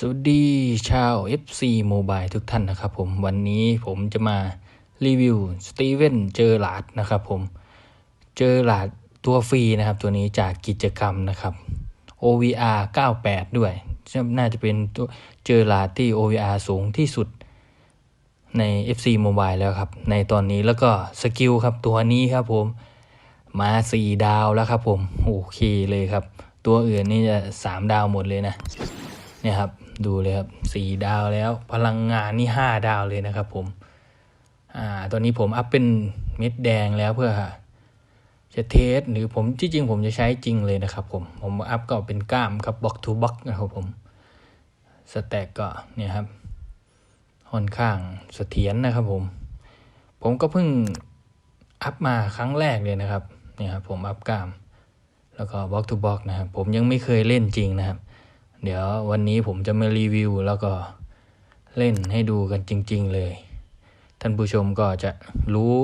สวัสดีชาว FC Mobile ทุกท่านนะครับผมวันนี้ผมจะมารีวิวสตีเวนเจอร์ลาดนะครับผมเจอร์ลาดตัวฟรีนะครับตัวนี้จากกิจกรรมนะครับ OVR 98 ด้วย น่าจะเป็นตัวเจอร์ลาดที่ OVR สูงที่สุดใน FC Mobile แล้วครับ ในตอนนี้แล้วก็สกิลครับตัวนี้ครับผมมาสีดาวแล้วครับผม โอเคเลยครับ ตัวอื่นนี่จะสามดาวหมดเลยนะเนี่ยครับ ดูเลยครับสี่ดาวแล้ว พลังงานนี่ห้าดาวเลยนะครับ ผม อ่าตอนนี้ผมอัพเป็นเม็ดแดงแล้วเพื่อจะเทสหรือผมที่จริงผมจะใช้จริงเลยนะครับ ผมผมอัพก็เป็นกล้ามครับบล็อกทูบล็อกนะครับผมสแต็กก็เนี่ยครับค่อนข้างเสถียรนะครับ ผม ผมก็เพิ่งอัพมาครั้งแรกเลยนะครับเนี่ยครับผมอัพกล้าม แล้วก็บล็อกทูบล็อกนะครับผมยังไม่เคยเล่นจริงนะครับ เดี๋ยววันนี้ผมจะมารีวิวแล้วก็เล่นให้ดูกันจริง ๆ เลย ท่านผู้ชมก็จะรู้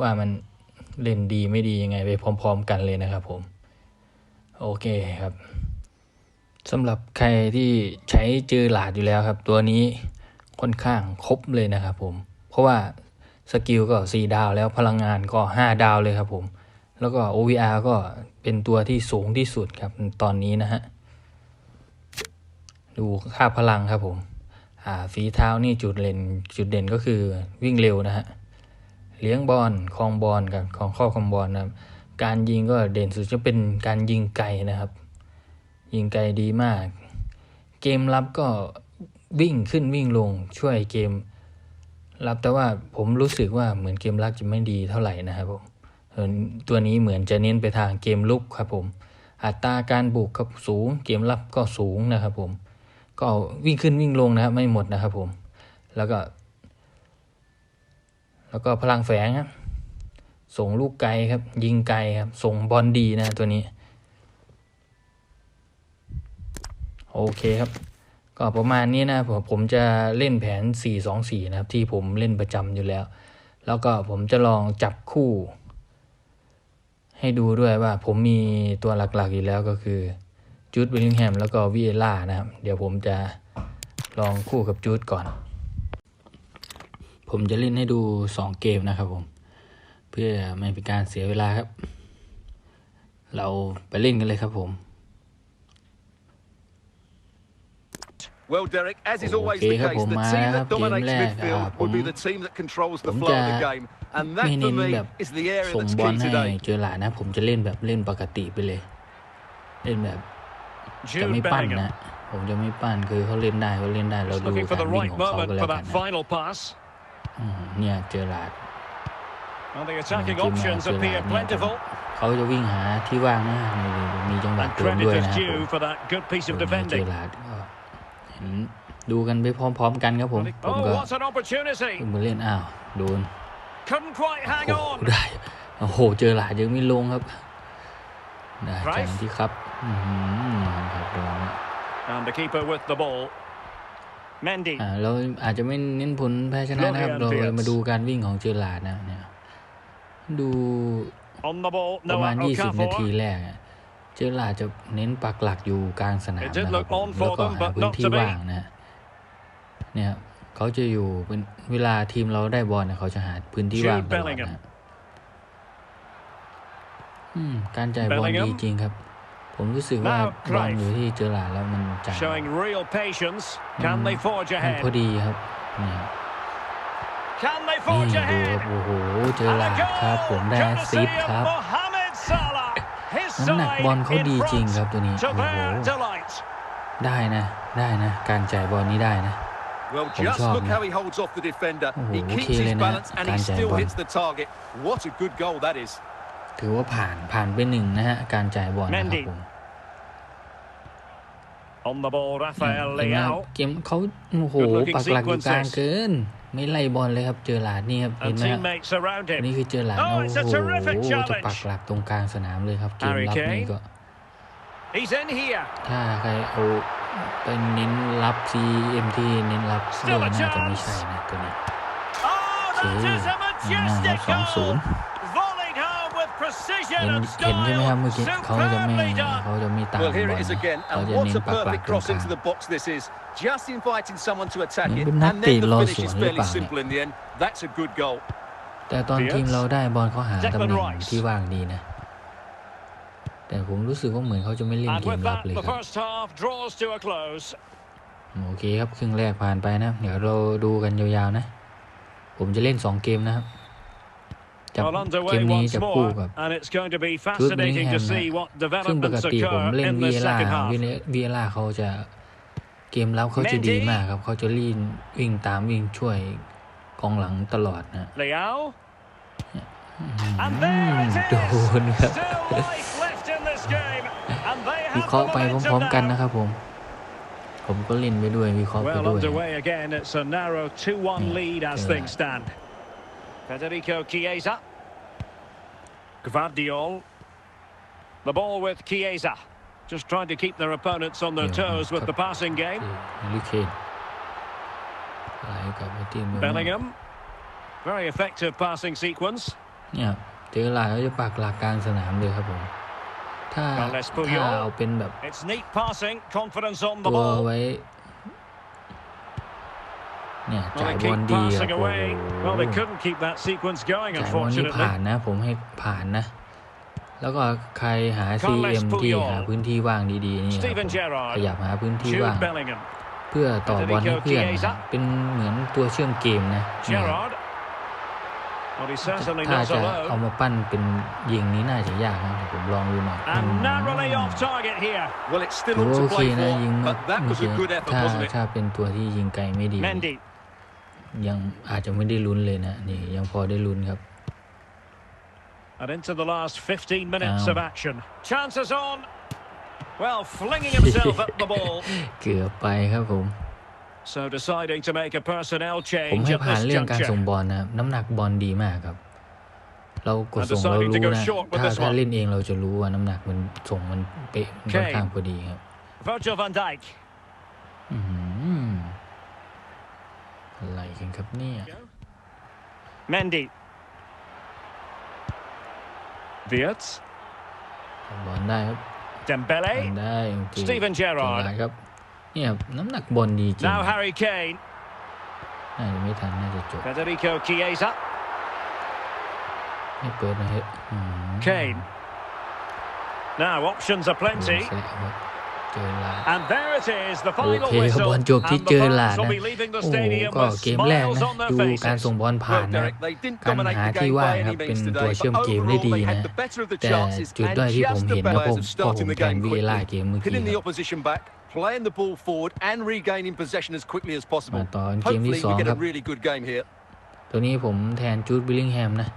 ว่ามันเล่นดีไม่ดียังไงไปพร้อม ๆ กันเลยนะครับผม โอเคครับสำหรับใครที่ใช้เจอหลาดอยู่แล้วครับ ตัวนี้ค่อนข้างครบเลยนะครับผม เพราะว่าสกิลก็ 4 ดาวแล้วพลังงานก็ 5 ดาวเลยครับผม แล้วก็ OVR ก็เป็นตัวที่สูงที่สุดครับตอนนี้นะฮะ ดูค่าพลังครับผมฝีเท้านี่จุดเด่นจุดเด่นก็คือวิ่งเร็วนะฮะเลี้ยงบอลคลองบอลกับของข้อคอมบอลนะครับการยิงก็เด่นสุดจะเป็นการยิงไกลนะครับ ยิงไกลดีมาก เกมรับก็วิ่งขึ้นวิ่งลงช่วยเกมรับแต่ว่าผมรู้สึกว่าเหมือนเกมรับจะไม่ดีเท่าไหร่นะครับผมตัวนี้เหมือนจะเน้นไปทางเกมลุกครับผมอัตราการบุกครับสูงเกมรับก็สูงนะครับผม ก็วิ่งขึ้นวิ่งลงนะครับ ไม่หมดนะครับผม แล้วก็ แล้วก็พลังแฝงครับส่งลูกไกลครับ ยิงไกลครับ ส่งบอลดีนะตัวนี้ โอเคครับ ก็ประมาณนี้นะผมผมจะเล่นแผน 4-2-4 นะครับ ที่ผมเล่นประจำอยู่แล้ว แล้วก็ผมจะลองจับคู่ ให้ดูด้วยว่าผมมีตัวหลักๆอยู่แล้วก็คือ จูดเบลลิงแฮมแล้วก็วีเอล่านะครับ เดี๋ยวผมจะลองคู่กับจูดก่อน ผมจะเล่นให้ดู 2 เกมนะครับผม เพื่อไม่เป็นการเสียเวลาครับ เราไปเล่นกันเลยครับผม Well, Derek, as is always the Okay, case, ครับผม the มา team ครับ that dominates เกมแรก midfield อ่าผม would be the team that controls ผ the ม flow จะ of the game. And ไม่ that, เน้ for น me, แบบ is the area ส่ง that's บอล key ให้ today. เจอหลานะผมจะเล่นแบบเล่นปกติไปเลย เล่นแบบ จะไม่ Jude ปั้น Bellingham นะผมจะไม่ปั้นคือเขาเล่นได้เขาเล่นได้เรา just ดู looking for การ the วิ่ง right ของเขา moment ก็แล้ for วกัน that นะ final pass. อืมเนี่ยเจอหลาด And the เก attacking มมา options เจอหลา appear ดเนี่ย plentiful. เขาจะวิ่งหาที่ว่างนะมีมีจังหวะ And เติม credit ด้วย is นะครับผม due for that good piece of เจอ defending. หลาดก็เห็นดูกันไปพร้อมๆกันครับผม ผม Oh, ก็ what an opportunity! เพิ่งมาเล่นอ้าวโดน Couldn't quite โอ้ hang โห on. ได้ โอ้โห เจอหลาดยังไม่ลงครับได้ Price จังที่ครับอือหือ ครับโดนนะ And the keeper with the ball. Mendy. อ่าเราอาจจะไม่เน้นผลแพ้ชนะนะครับเรา Florian Wirtz มาดูการวิ่งของเจอหลาดนะเนี่ยดู On the ball, ประมาณ Noah 20 นาที Okafor. แรกอะเจอหลาดจะเน้นปักหลักอยู่กลางสนาม It นะ did ครับ look ผม on แล้ว for ก็ them, หา but พื้น not ที่ to be. ว่างนะเนี่ยเขาจะอยู่เป็นเวลาทีมเราได้บอลเนี่ยเขาจะหาพื้นที่ว่าง Jude ตลอด Bellingham นะอืมการจ่ายบอล Bellingham ดีจริงครับ ผมรู้สึกว่า Now บอล Cruyff อยู่ที่เจอหลาดแล้วมันจ่าย Showing real patience. Can Mm. they forge มันพอ ahead? ดีครับเนี่ย Can they นี่ forge ดูค ahead? รับโอ้โหเจอ And หลา a ดครับผมได้ goal แอสซิส courtesy ต์ครับ of Mohamed Salah. His น้ำหนัก side บอลเขา in ดีจริง front ครับตัวนี้ to โอ้โห their delight. ได้นะได้นะ การจ่ายบอลนี้ได้นะ Well, ผม just ชอบ look นะ how he holds off the defender. โอ้โห He โอเค keeps เลย his นะ balance and กา he รจ่าย still บอล hits the target. What a good goal that is. ถือว่าผ่านผ่านไปหนึ่งนะฮะ การจ่ายบอลนะครับ Mendy ผม On the ball, เห็ Rafael นไหมครับ Leao. เกมเขาโอ้โห Good looking ปักหลักอยู่กลาง sequences เกิน ไม่ไล่บอลเลยครับเจอหลาดนี่ครับเห็น And ไหมครับ teammates around อัน him. นี่คือเจอหลาด Oh, โอ้ it's โห a terrific จะ challenge ปักหลักตรงกลางสนามเลยครับเกม Harry รับนี่ Kane ก็ He's in here. ถ้าใครเอาไปเน้นรับ CMT เน้นรับเออน่าจะไม่ใช่นะตัวนี้ Oh, that is a โอเคอ่า majestic สองศูน goal. ย์ เห็น Brilliant เห็นใช่ไหมครับ style. เมื่อกี้เขาจะไม่ Superbly done. เขาจะไม่ตาม Well, บอ here ล it is นะ again, เขา and จะ what เน้น a ปักหลัก perfect ตรง cross กลาง into the box this is. Just inviting someone to attack it, Mình bên nát and tiền then the lo finish is sủa fairly lấy simple in the end. That's a good goal. แต่ตอน Diaz ทีมเราได้บอลเขาหา Declan ตำแหน่ง Rice ที่ว่างดีนะ แต่ผมรู้สึกว่าเหมือนเขาจะไม่เล่น And เกม with รับ that, เลย the ครับ first half draws to a close. โอเคครับครึ่งแรกผ่านไปนะ เดี๋ยวเราดูกันยาวๆนะ ผมจะเล่น 2 เกมนะครับ จับ Well เก underway มนี้ once จะคู่ more, กับ and it's going to be ชุด fascinating บิ to งแฮม see นะ what ซึ่งปก developments ติผม occur เล่น in วี the เอล่า second half. วีเอล่าเขาจะเกมรับเขาจะดีมากครับเขาจะลีนวิ่งตามวิ่งช่วยกองหลังตลอดนะ Leao. And อืม there โด it น is. ครับ Still life left in this game, and they วิ have เคราะห์ the ไปพ momentum ร้อมๆกัน now. นะครับผมผมก็เล่นไปด้วยวิเคราะห์ไป Well ด้วย Federico Chiesa. Gvardiol. The ball with Chiesa. Just trying to keep their opponents on their Yeah, toes with cut. the passing game. ลิเคนไหลกลับมาทีมเมืองนอก Bellingham. Very effective passing sequence. เนี่ยเจอหลายเขาจะปักหลักกลางสนามเลยครับผม ถ้า Carles ถ้า Puyol เอาเป็นแบบ It's neat passing, confidence on the ตัว ball. ไว้ เนี่ย Well, จ่าย they บอล keep ดีครับ passing โอ้โห away. Well, they couldn't keep that sequence going, จ่ายบอลนี่ unfortunately. ผ่านนะ ผมให้ผ่านนะ แล้วก็ใครหา Carles CM ที่ Puyol หาพื้นที่ว่างดีๆนี่ครับ Steven ผม Gerrard. ขยับหาพื้นที่ว่าง Jude Bellingham. เพื่อต่อบอลให้เพื่อนนะ Chiesa เป็นเหมือนตัวเชื่อมเกมนะเนี่ย Gerrard. Well, he's certainly ถ้า not จะเอา alone. มาปั้นเป็นยิงนี้น่าจะยากนะเดี๋ยวผมลองดูหน่อยอื And ม narrowly off target here. Well, it's ถื still อ on ว่า to โอเค play นะ for, ยิงเมื่อ but that เมื่อ was กี้ a good effort, ถ้า wasn't it? ถ้าเป็นตัวที่ยิงไกลไม่ดี Mendy. ยังอาจจะไม่ได้ลุ้นเลยนะนี่ยังพอได้ลุ้นครับ And into the last 15 minutes Ow. of action. Chances on. Well, flinging himself at the ball. เกือบไปครับผม So deciding to make a personnel ผม change ให้ at ผ่าน this เรื่องการส่ง juncture. บอลนะครับน้ำหนักบอลดีมากครับ เรากดส่ง And เรา deciding to รู้ go นะ short with ถ้า this ถ้า one. เล่นเองเราจะรู้ว่าน้ำหนักมันส่งมันเป๊ะมันค่อน Kane ข้างพอดีครับ Virgil van Dijk. กันครับเนี่ย Mendy. Wirtz. บอลได้ครับ Dembele. บอลได้โอเค Steven Gerrard เก่งหลายครับ เนี่ยน้ำหนักบอลดีจริง Now Harry Kane. น่าจะไม่ทันน่าจะจบ Federico Chiesa. ให้เปิดนะฮะอืม Kane. Now options are โดน plenty. แซะครับเจอลาด And there it is, the โอ final เคครับ whistle. บอลจบที่ And เจ the อหลา fans ด will นะ be leaving the โอ้โห stadium ก็ with เกมแรก smiles นะ on their ดูการ faces. ส่งบอลผ่าน Well, นะครับ Derek, they didn't การ dominate หา the ที่ game ว่าง by ครับ any เป็น means ตัว today, เชื่อม but เกมได้ overall ดี they นะ had the better of the แต่ chances จุด and ด้อยที่ผม just เห็น the นะผม players of พอผ starting ม the แทน game วีเอล่า quickly. เกมเมื่อกี้ Pinning ค the รับ opposition back, playing the ball forward and regaining possession as quickly as มา possible. ต่อกันเกมที่ Hopefully สอง we get ครั a บ really good game here. ตัวนี้ผมแทนจูดบิลลิงแฮมนะ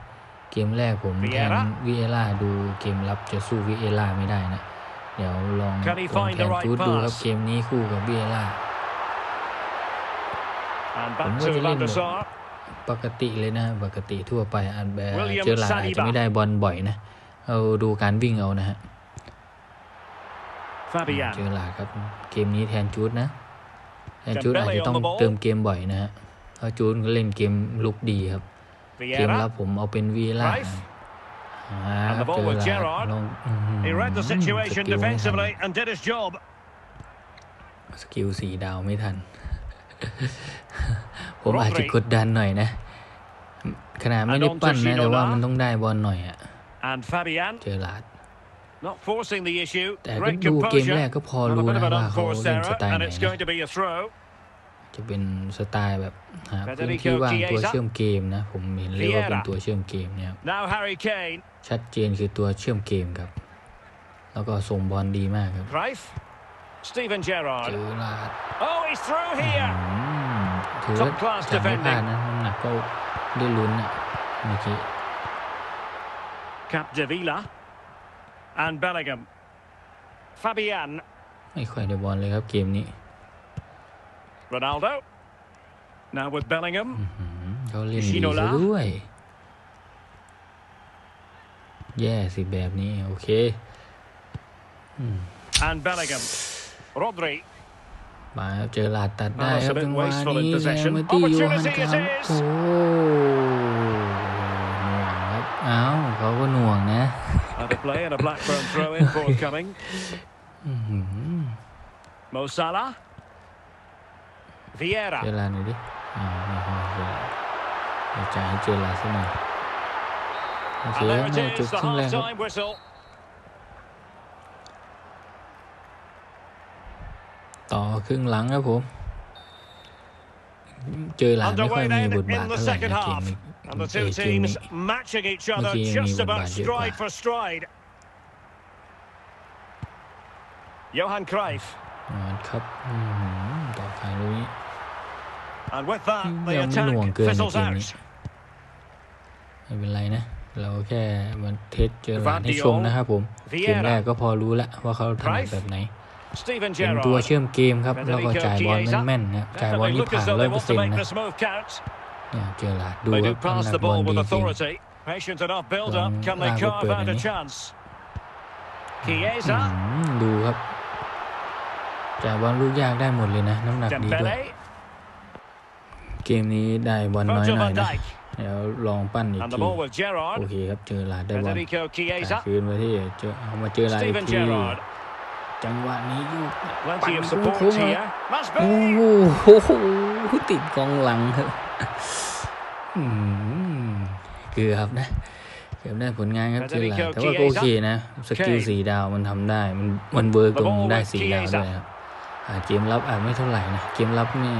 เกมแรกผมแทน Vieira วีเอล่าดูเกมรับจะสู้วีเอล่าไม่ได้นะ เดี๋ยวลอง Can he ลอง find แท the น right จูดดูครับ pass? เกมนี้คู่กับวีเอล่า And back Cũng to có thể Van lên der được. Sar. ปกติเลยนะปกติทั่วไปอันแบบ William เจอหลาดอาจจะ Saliba ไม่ได้บอลบ่อยนะเอาดูการวิ่งเอานะฮะ Fabian. เจอหลาดครับเกมนี้แทนจูดนะแทนจูดอาจ Dembele จะต้อง on the ball เติมเกมบ่อยนะฮะเพราะจูดก็เล่นเกมลุกดีครับ เกมรับ Vieira. ผมเอาเป็นวีล่า Rife อ่า And the ball เจอ with หลาด Gerrard. ลองอื้อหือ He read the ส situation กิลไม่ทัน defensively and did his job. สกิลสีดาวไม่ทัน ผมอาจจะกดดันหน่อยนะ ขนาดไม่ได้ปั้นนะ แต่ว่ามันต้องได้บอลหน่อยอะ And Fabian เจอหลาด not forcing the issue. แต่ก็ Great ดูเกมแรก composure. ก็พอ And a รู้ bit นะ of an ว่าเขา unforced เล่นส error, ไตล์ and ไหน it's นะ going to be a throw. จะเป็นสไตล์แบบหาพื้น Federico ที่ว่างตัว Chiesa เชื่อมเกมนะ ผมเห็นเลยว่าเป็น Vieira ตัวเชื่อมเกมเนี่ยครับ Now Harry Kane. ชัดเจนคือตัวเชื่อมเกมครับ แล้วก็ส่งบอลดีมากครับ Rife. Steven เจ Gerrard. อหลาด Oh, he's through อื here. มถือว่า Top class จับไม่พลาด defending นะน้ำหนักก็ได้ลุ้นอะเมื่อกี้ Capdevila. And Bellingham. Fabian. ไม่ค่อยได้บอลเลยครับเกมนี้ Ronaldo. Now with Bellingham. อืมเขาเล่นดี Ginola ซะด้วย แย่สิแบบนี้ โอเค And Bellingham. Rodri. มาครับเจอหลาดตัดได้ Oh, it's ค a รับ bit จังหวะ wasteful in นี้แซ possession. มมาตี้ยูฮัน Opportunity ค it รับ is. โอ้หน่วงครับเอ้าเขาก็หน่วงนะ A Had a play and a Blackburn throw in forthcoming. อื้อหือ Mo Salah. เจ Vieira. อราดหน่อยดิอ่าไม่ไม่เจอราดเดี๋ยวจ่ายให้เจอราดซะหน่อยโอเค And ค there รับ it น่าจบ is, the ครึ่งแรกครับ half-time whistle. ต่อครึ่งหลังครับผม เจอหลานไม่ค่อย Underway มี then บทบาท in the เท่าไหร่ second นะเกม half. นี้ And the เก two ม teams นี้ matching each other Mungkin just ini about beban dia, stride Pak. for stride. Johan Cruyff. อ่าครับอื้อหือ ต่อขายลูกนี้ And with that, the Yang attack menuang ke fizzles ni game out. นี้ไม่เป็นไรนะ เราแค่มาเทสเจอหลาน Van ให้ de ชม Jong นะครับผม เกมแรกก็พอรู้แล้วว่าเขาถนัด Cruyff แบบไหน Stephen เป็นตัว Gerrard. เชื่อมเกมครับ แล้วก็จ่ายบอลแม่นๆนะครับจ่ายบอล Definitely นี่ look ผ่า as น though ร้อ they ยเปอร์ want เซ็น to ต์ make นะ this move count. เนี่ยเจอหลาดดู They ครั do บ pass น้ำหนั the กบอล ball ดี with จริง authority. Patient enough build-up. Còn Can they ai carve bước out về a này? chance? อื Chiesa. มดูครับ จ่ายบอลลูกยากได้หมดเลยนะ น้ำหนักดีด้วย Dembele. เกมนี้ได้บอลน้อย Virgil หน่อย van นะ Dijk. เดี๋ยวลองปั้นอีก And the ที ball with Gerrard. โอเคครับเจอหลาดได้บอล Federico จ่าย Chiesa. คืนไปที่เจอเอามาเจอหลาดอีก Steven ที Gerrard. จังหวะนี้ยุก Plenty of โค้ support งๆมา here. Must โอ้ be. โหติดกองหลังครับอืมเกือบนะเกือบได้ผลงานครับเจอหลาดแต่ว่าก็โอเคนะ สกิลสีดาวมันทำได้ มันมันเวิร์กตรงได้สีดาวด้วยครับอ่า เกมรับอาจไม่เท่าไหร่นะ เกมรับนี่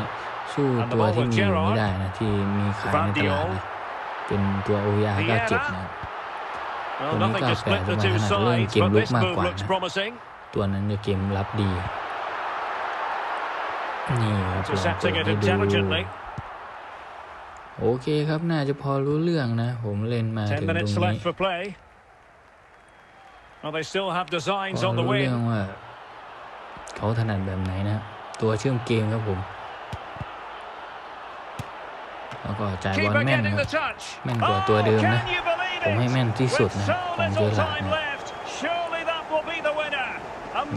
สู้ตัวที่มีอยู่ไม่ได้นะ ที่มีขายในตลาดนะ เป็นตัว OVR 97นะครับ Well, Còn nothing những to cái split kẻ the mà two hắn là lên sides, kiếm but lúc this mà move quả looks nè. promising. ตัวนั้นจะเกมรับดี นี่ครับลองเปิด Intercepting it ให้ดู intelligently. โอเคครับน่าจะพอรู้เรื่องนะ ผมเล่นมาถึ Ten งตรง minutes นี้ left for play. Well, they still have พ designs อ on the รู้เรื่อง wing. ว่า เขาถนัดแบบไหนนะ ตัวเชื่อมเกมครับผม แล้วก็จ่ายบอล Keeper แม่น getting ครั the บ touch. แม่นกว่าตัวเดิมนะ can you believe ผมให้ it? แม่นที่สุด With นะ so ของเจอ little หลาด time นะ left, surely that will be the winner.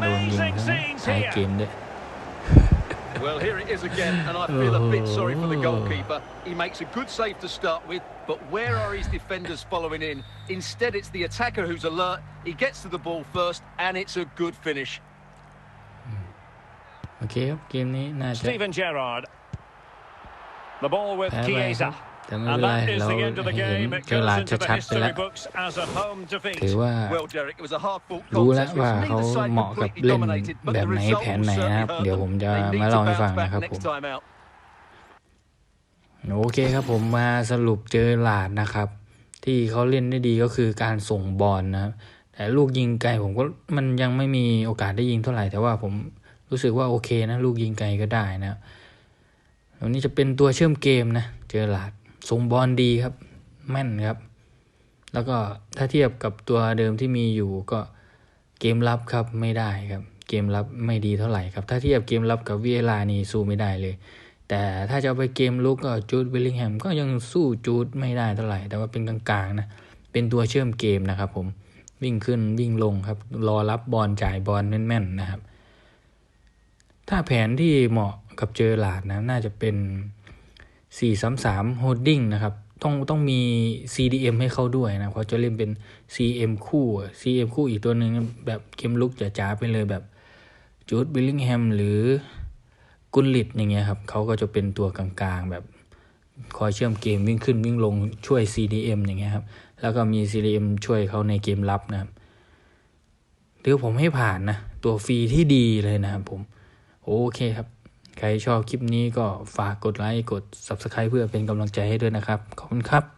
โดนยิง Amazing ทั้ง scenes ท้ายเก here. มด้วย Well, here it is again, and I feel a bit sorry for the Oh. goalkeeper. He makes a good save to start with, but where are his defenders following in? Instead, it's the attacker who's alert. He gets to the ball first, and it's a good finish. โอเคครับเกมนี้น่าจะ Steven Gerrard. The ball with แพ้ไปครั Chiesa. บแต่ไม่เป็น And ไร that is เรา the end of the เห็น game. It เจอ goes หลาด into the ชัดๆไปแล้ว history books as a home ถือ defeat. ว่า Well, Derek, it was a hard-fought รู้แล้ว contest ว่า which เขา neither side เหมาะกับ completely เล่น dominated, but แบ the บไหน result แผนไหน certainly นะครับ hurt เดี๋ยวผม them. จะ They มา need เล่า to ให้ฟัง bounce back นะครับผม next time out. โอเคครับผมมาสรุปเจอหลาดนะครับ ที่เขาเล่นได้ดีก็คือการส่งบอลนะครับแต่ลูกยิงไกลผมก็มันยังไม่มีโอกาสได้ยิงเท่าไหร่แต่ว่าผม รู้สึกว่าโอเคนะ ลูกยิงไกลก็ได้นะครับวันนี้จะเป็นตัวเชื่อมเกมนะ เจอหลาดส่งบอลดีครับ แม่นครับ แล้วก็ถ้าเทียบกับตัวเดิมที่มีอยู่ก็เกมรับครับไม่ได้ครับ เกมรับไม่ดีเท่าไหร่ครับ ถ้าเทียบเกมรับกับวีเอลานี่สู้ไม่ได้เลย แต่ถ้าจะเอาไปเกมลุกก็จูดวิลลิงแฮมก็ยังสู้จูดไม่ได้เท่าไหร่ แต่ว่าเป็นกลางๆนะเป็นตัวเชื่อมเกมนะครับผมวิ่งขึ้นวิ่งลงครับ รอรับบอลจ่ายบอลแม่นๆนะครับ ถ้าแผนที่เหมาะกับเจอหลาดนะน่าจะเป็น 4-3-3 holding นะครับต้องต้องมี CDM ให้เข้าด้วยนะเขาจะเล่นเป็น CM คู่อะ CM คู่อีกตัวหนึ่งแบบเกมลุกจ๋าๆไปเลยแบบจูดวิลลิงแฮมหรือกุนลิตอย่างเงี้ยครับเขาก็จะเป็นตัวกลางๆ แบบคอยเชื่อมเกมวิ่งขึ้นวิ่งลงช่วย CDM อย่างเงี้ยครับแล้วก็มี CDM ช่วยเขาในเกมรับนะครับหรือผมให้ผ่านนะ ตัวฟรีที่ดีเลยนะครับผม โอเคครับ ใครชอบคลิปนี้ก็ฝากกดไลค์กด Subscribe เพื่อเป็นกำลังใจให้ด้วยนะครับ ขอบคุณครับ